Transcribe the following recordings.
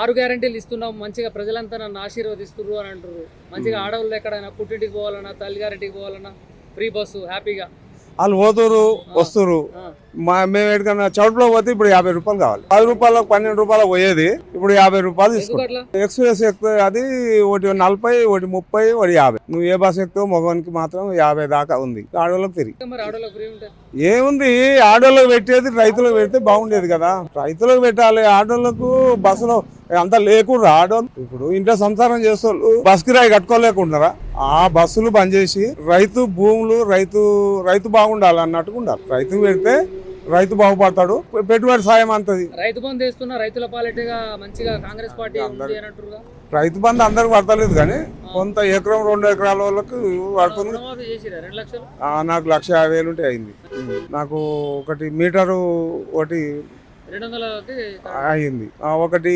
ఆరు గ్యారంటీలు ఇస్తున్నాం మంచిగా ప్రజలంతా నన్ను ఆశీర్వదిస్తున్నారు అని అంటారు మంచిగా. ఆడవాళ్ళు ఎక్కడైనా పుట్టింటికి పోవాలన్నా తల్లి గారింటికి పోవాలన్నా ఫ్రీ బస్సు హ్యాపీగా. వాళ్ళు పోతురు వస్తురు మా మేము ఎక్కడికన్నా చౌట్లో పోతే ఇప్పుడు యాభై రూపాయలు కావాలి. పది రూపాయలకు పన్నెండు రూపాయలు పోయేది ఇప్పుడు యాభై రూపాయలు తీసుకుంటాం ఎక్స్ప్రెస్ ఎక్కితే అది ఒకటి నలభై ఒకటి ముప్పై ఒకటి యాభై. నువ్వు ఏ బస్ ఎక్కుతావు మగవానికి మాత్రం యాభై దాకా ఉంది. ఆడవాళ్ళకి తిరిగి. ఏముంది? ఆడోళ్ళకి పెట్టేది రైతులకు పెడితే బాగుండేది కదా. రైతులకు పెట్టాలి ఆడోళ్ళకు బస్సులో అంత లేకుండా ఆడోళ్ళు. ఇప్పుడు ఇంట్లో సంసారం చేసేవాళ్ళు బస్ కిరాయి కట్టుకోలేకుండారా? ఆ బస్సులు బంద్ చేసి రైతు భూములు రైతు రైతు బాగుండాలి అన్నట్టుగా ఉండాలి. రైతు పెడితే రైతు బాగుపడతాడు. పెట్టుబడి సాయం అంతది. రైతు బంధు వేస్తున్నా రైతుల పాలిటీగా మంచిగా కాంగ్రెస్ పార్టీ ఉంది రైతు బంధు అందరికి పడతలేదు కానీ కొంత ఎకరం రెండు ఎకరాల వాళ్ళకు పడుతుంది. నాకు లక్ష యాభై వేలు ఉంటే అయింది. నాకు ఒకటి మీటరు ఒకటి రెండు వందలకి అయింది. ఒకటి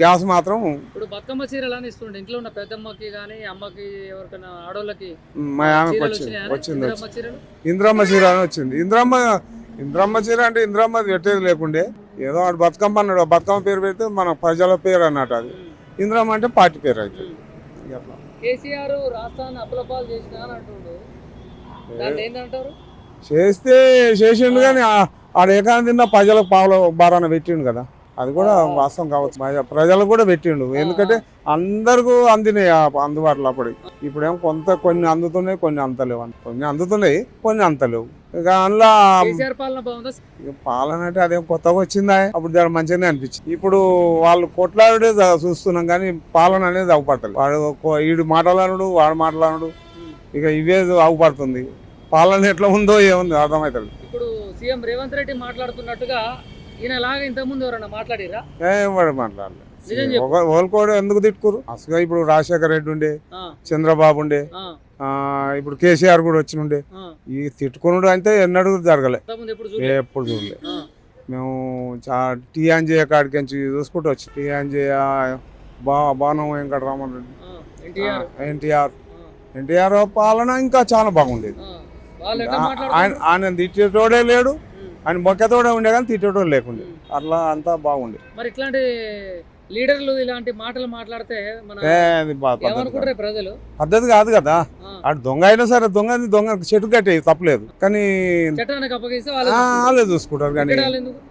గ్యాస్ మాత్రం ఇప్పుడు బతుకమ్మ చీరలు ఇస్తుండే. ఇంట్లో ఉన్న పెద్దమ్మకి కానీ అమ్మకి ఎవరికైనా ఆడోళ్ళకి మా ఆమెకు వచ్చింది? వచ్చింది ఇందిరమ్మ చీర అని వచ్చింది. ఇంద్రమ్మ ఇంద్రమ్మ చీర అంటే ఇంద్రమ్మ పెట్టేది లేకుండే. ఏదో వాడు బతుకమ్మ అన్నాడు. బతుకమ్మ పేరు పెడితే మన ప్రజల పేరు అన్నట్టు అది. ఇంద్రమ్మ అంటే పార్టీ పేరు అయితే. కేసీఆర్ రాష్ట్రాన్ని అప్పులపాలు చేసిన అంటుండు. ఏంటంటారు చేస్తే చేసిండు కానీ ఆడ ఏకాంత తిన్న ప్రజలకు పావుల బారాన పెట్టిండు కదా. అది కూడా వాస్తవం కావచ్చు. ప్రజ- ప్రజలకు కూడా పెట్టిండు. ఎందుకంటే అందరికీ అందినాయి ఆ అందుబాటులో అప్పుడు. ఇప్పుడేమో కొంత కొన్ని అందుతున్నాయి కొన్ని అంతలేవు అని. కొన్ని అందుతున్నాయి కొన్ని అంతలేవు. ఇక అందులో పాలన అంటే అదేం కొత్తగా వచ్చిందా? అప్పుడు దాని మంచిగానే అనిపించింది. ఇప్పుడు వాళ్ళు కొట్లాడే చూస్తున్నాం కానీ పాలన అనేది అవ్వపడతలేదు వాడు ఈడు మాట్లాడనుడు వాడు మాట్లాడనుడు. ఇక ఇవే అవ్వపడుతుంది పాలన ఎట్లా ఉందో ఏముంది అర్థమవుతుంది ఇప్పుడు సీఎం రేవంత్ రెడ్డి మాట్లాడుతున్నట్టుగా ఈయన లాగా ఇంతకుముందు ఎవరన్నా మాట్లాడిరా మాట్లాడలేదు ఓల్కోడు ఎందుకు తిట్టుకురు అసలు ఇప్పుడు రాజశేఖర రెడ్డి ఉండే చంద్రబాబు ఉండే ఇప్పుడు కేసీఆర్ కూడా వచ్చి ఉండే. ఈ తిట్టుకునుడు అంటే ఎన్నడూ జరగలే. ఎప్పుడు చూడలే? మేము టీ అంజయ్య కాడికి చూసుకుంటూ వచ్చి టీ బా బాణం వెంకటరామన్ రెడ్డి. ఎన్టీఆర్. ఎన్టీఆర్. పాలన ఇంకా చాలా బాగుండేది. వాళ్ళు ఆయన తిట్టేటోడే లేడు. ఆయన మొక్కతోడే ఉండే కానీ తిట్టేటోడు లేకుండే. అట్లా అంతా బాగుండే. మరి ఇట్లాంటి లీడర్లు ఇలాంటి మాటలు మాట్లాడితే ప్రజలు? పద్ధతి కాదు కదా. ఆడు దొంగ అయినా సరే దొంగ దొంగ చెట్టు కట్టే తప్పలేదు. కానీ వాళ్ళు చూసుకుంటారు. కానీ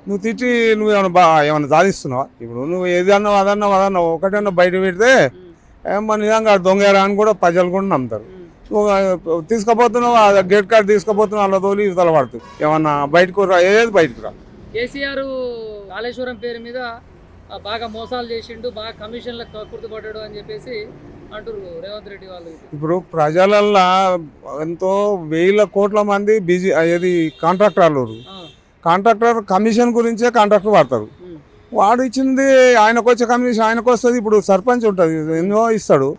నువ్వు తిట్టి నువ్వు ఏమైనా బా ఏమైనా సాధిస్తున్నావా? ఇప్పుడు నువ్వు ఏది అన్నావు అదన్నావు అదన్నావు ఒకటన్నా బయట పెడితే ఉమ్, ఏమో నిజంగా దొంగ అని కూడా ప్రజలు కూడా నమ్ముతారు. తీసుకుపోతున్నావు ఆ గేట్ కార్డ్ తీసుకుపోతున్నావు అలా తోలి ఇవతల పడుతుంది. ఏమన్నా బయటకు రా ఏది బయటకు రా. కేసీఆర్ కాళేశ్వరం పేరు మీద బాగా మోసాలు చేసిండు బాగా కమిషన్లకు కక్కుర్తి పడ్డాడు అని చెప్పేసి అంటారు రేవంత్ రెడ్డి వాళ్ళు ఇప్పుడు ప్రజలల్లో ఎంతో వేల కోట్ల మంది బిజీ అయ్యేది కాంట్రాక్టర్లు కాంట్రాక్టర్ కమిషన్ గురించే కాంట్రాక్టర్ వాడతారు. వాడు ఇచ్చింది ఆయనకు వచ్చే కమిషన్ ఆయనకు వస్తుంది ఇప్పుడు సర్పంచ్ ఉంటుంది ఎన్నో ఇస్తాడు.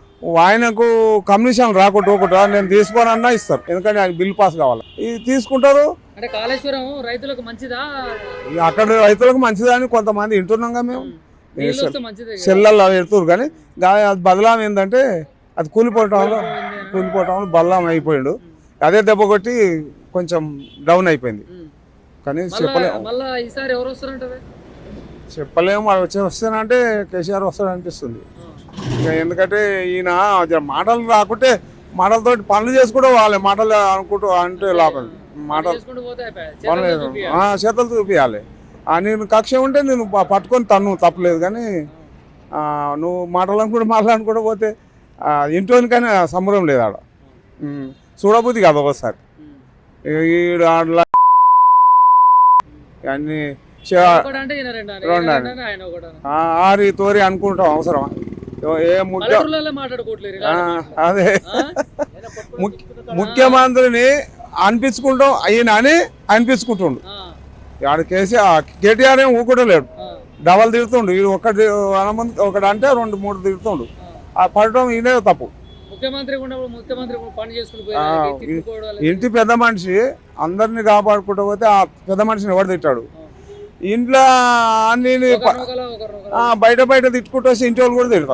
ఆయనకు కమిషన్ రాకుండా ఒకటి నేను తీసుకోనన్నా ఇస్తారు. ఎందుకంటే ఆయన బిల్ పాస్ కావాలి. ఇది తీసుకుంటారు. అంటే కాళేశ్వరం రైతులకు మంచిదా? అక్కడ రైతులకు మంచిదని కొంతమంది వింటున్నాగా మేము. మంచిదే. సెల్లల్లో పెడుతురు కానీ అది బదలాం ఏంటంటే అది కూలిపోవటం కూలిపోవటం బల్లాం అయిపోయిండు. అదే దెబ్బ కొట్టి కొంచెం డౌన్ అయిపోయింది. కానీ చెప్పలేము. చెప్పలేము వచ్చి వస్తానంటే కేసీఆర్ వస్తాడు అనిపిస్తుంది ఎందుకంటే ఈయన మాటలు రాకుంటే మాటలతోటి పనులు చేసుకుంటూ వాళ్ళే మాటలు అనుకుంటూ అంటే లాభం మాటలు పోతే. పనులు చేతల్లో చూపియాలి. ఆ, చేతులు చూపించాలి నేను కక్ష ఉంటే నేను పట్టుకొని తన్ను తప్పలేదు కానీ నువ్వు మాటలనుకుంటూ మాట్లాడుకుంటూ పోతే ఆ, ఇంట్లోనికైనా సంబరం లేదు ఆడ. చూడబుద్ధి కాదు ఒకసారి. ఈడు ఆడలా అన్ని ఆరి తోరి అనుకుంటాం అవసరమా? ఏ- ముఖ్య. అదే. ముఖ్యమంత్రిని అనిపించుకుంటాం అయినా అని అనిపించుకుంటుండు. ఆడ కేసీ కేటీఆర్ ఏం ఊకుంటలేడు డబల్ తిడుతుండు. ఇది ఒకటి అనమంది ఒకటి అంటే రెండు మూడు తిడుతుండు. ఆ. పడటం ఈయనే తప్పు. ఇంటి పెద్ద మనిషి అందరిని కాపాడుకుంటూ పోతే ఆ పెద్ద మనిషిని ఎవడు తిట్టాడు? ఇంట్లో అన్ని. బయట బయట తిట్టుకుంటూ వస్తే ఇంటి వాళ్ళు కూడా తిడతారు.